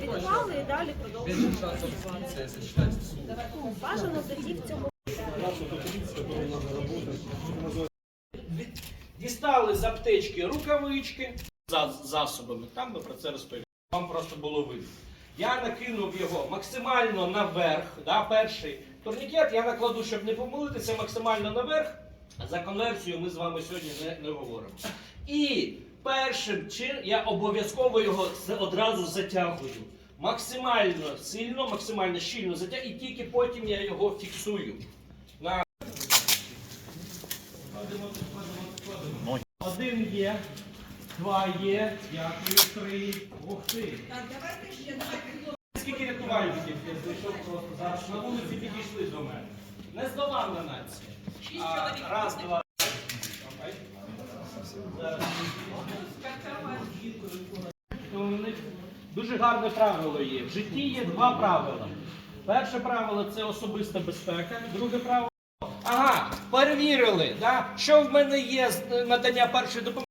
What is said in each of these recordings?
Відклали і далі продовжуємо. Ну, Бажано тоді в цьому Дістали з аптечки рукавички за засобами. Там ми про це розповіли. Вам просто було видно. Я накинув його максимально наверх. Да, перший турнікет я накладу, щоб не помилитися, максимально наверх. За конверсію ми з вами сьогодні не, не говоримо. І першим чином я обов'язково його одразу затягую. Максимально сильно, максимально щільно затягую, і тільки потім я його фіксую. На Кладемо, кладемо, кладемо. Один є, два є, дякую, три. Ух ти. Так, давайте ще, давайте. Скільки рятувальників я знайшов просто зараз на вулиці підійшли до мене. Нездоланна нація. Шість. Раз, два. Окей. Зараз. У них Дуже гарне правило є. В житті є два правила. Перше правило це особиста безпека. Друге правило. Ага, перевірили, да? що в мене є е, надання першої допомоги.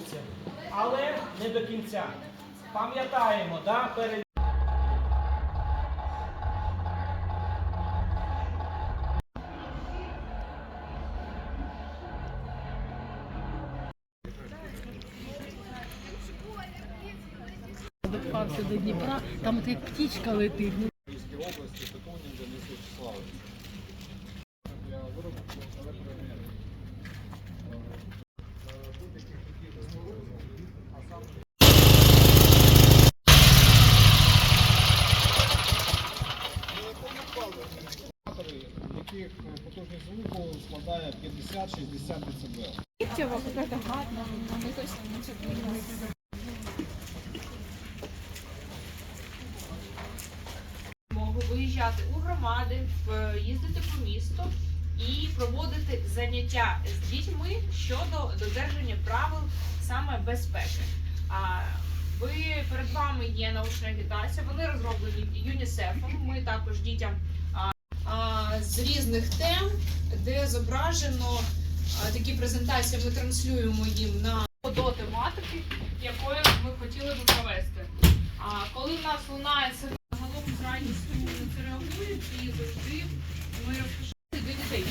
Задихнувся. Але не до кінця. Пам'ятаємо, да, перед... Допхався до Дніпра, там от як птічка летить. Ну, яких складає 50-60 дБ. змогу виїжджати у громади, їздити по місту і проводити заняття з дітьми щодо додержання правил саме безпеки. Ви перед вами є научна агітація. Вони розроблені ЮНІСЕФом. Ми також дітям з різних тем, де зображено такі презентації. Ми транслюємо їм на до тематики, якою ми хотіли би провести. А коли в нас лунає загалом з радістю це реагують і завжди ми розпочали до дітей,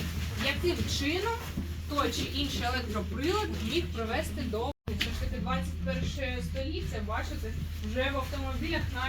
яким чином той чи інший електроприлад міг привести до все ж 21 століття, бачите, вже в автомобілях навіть